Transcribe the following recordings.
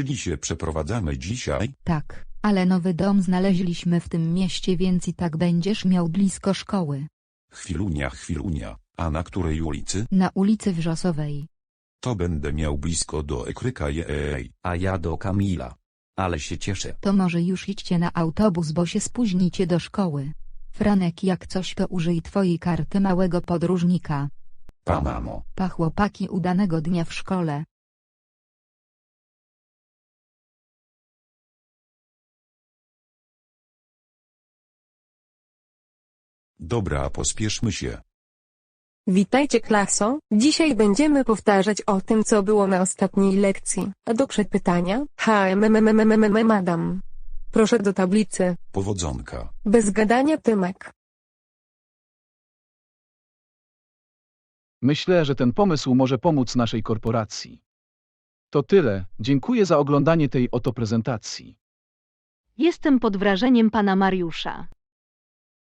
Czyli się przeprowadzamy dzisiaj? Tak, ale nowy dom znaleźliśmy w tym mieście więc i tak będziesz miał blisko szkoły. Chwilunia, chwilunia. A na której ulicy? Na ulicy Wrzosowej. To będę miał blisko do Ekryka jej. a ja do Kamila. Ale się cieszę. To może już idźcie na autobus bo się spóźnicie do szkoły. Franek jak coś to użyj twojej karty małego podróżnika. Pa mamo. Pa chłopaki udanego dnia w szkole. Dobra, pospieszmy się. Witajcie klaso, dzisiaj będziemy powtarzać o tym co było na ostatniej lekcji, a do przedpytania, HMMMMMM madam. Proszę do tablicy, Powodzonka. bez gadania Tymek. Myślę, że ten pomysł może pomóc naszej korporacji. To tyle, dziękuję za oglądanie tej oto prezentacji. Jestem pod wrażeniem pana Mariusza.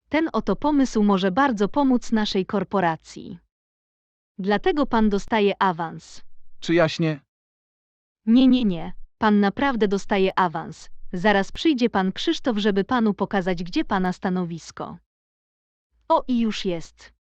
Ten oto pomysł może bardzo pomóc naszej korporacji. Dlatego pan dostaje awans. Czy jaśnie? Nie, nie, nie. Pan naprawdę dostaje awans. Zaraz przyjdzie pan Krzysztof, żeby panu pokazać, gdzie pana stanowisko. O, i już jest.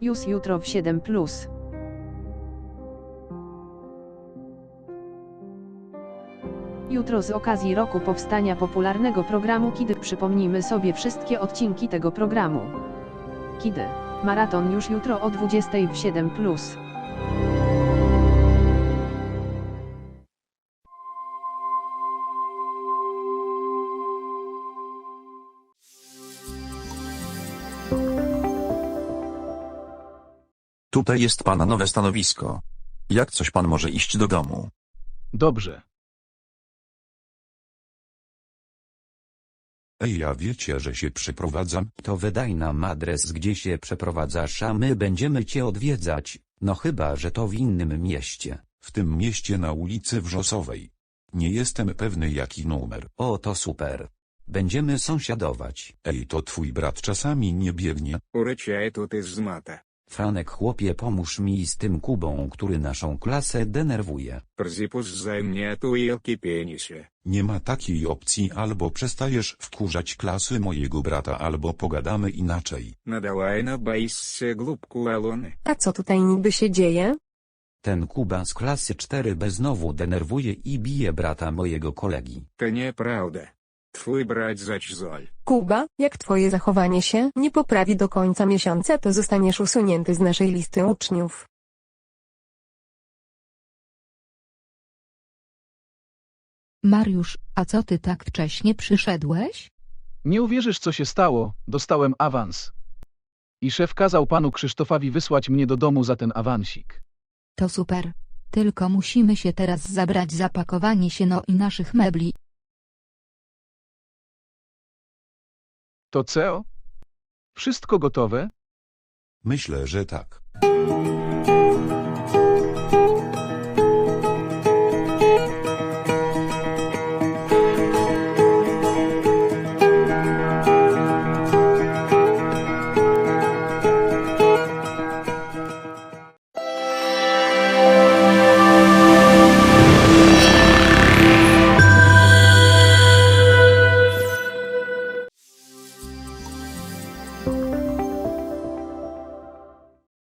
Już jutro w 7. Plus. Jutro z okazji roku powstania popularnego programu Kidy przypomnijmy sobie wszystkie odcinki tego programu. Kidy. Maraton już jutro o 20 w 7. Plus. Tutaj jest pana nowe stanowisko. Jak coś pan może iść do domu? Dobrze. Ej, ja wiecie, że się przeprowadzam? To wydaj nam adres, gdzie się przeprowadzasz, a my będziemy cię odwiedzać. No chyba, że to w innym mieście. W tym mieście na ulicy Wrzosowej. Nie jestem pewny jaki numer. O, to super. Będziemy sąsiadować. Ej, to twój brat czasami nie biegnie? Урочай тут із мата. Franek chłopie pomóż mi z tym Kubą, który naszą klasę denerwuje. Rozpuszczaj mnie tu jelki penisie. Nie ma takiej opcji albo przestajesz wkurzać klasy mojego brata albo pogadamy inaczej. Nadałaj na się głupku Alony. A co tutaj niby się dzieje? Ten Kuba z klasy 4B znowu denerwuje i bije brata mojego kolegi. To nieprawda twój brać zać. Kuba, jak twoje zachowanie się nie poprawi do końca miesiąca to zostaniesz usunięty z naszej listy uczniów. Mariusz, a co ty tak wcześnie przyszedłeś? Nie uwierzysz co się stało, dostałem awans. I szef kazał panu Krzysztofowi wysłać mnie do domu za ten awansik. To super. Tylko musimy się teraz zabrać za pakowanie się no i naszych mebli, To co? Wszystko gotowe? Myślę, że tak.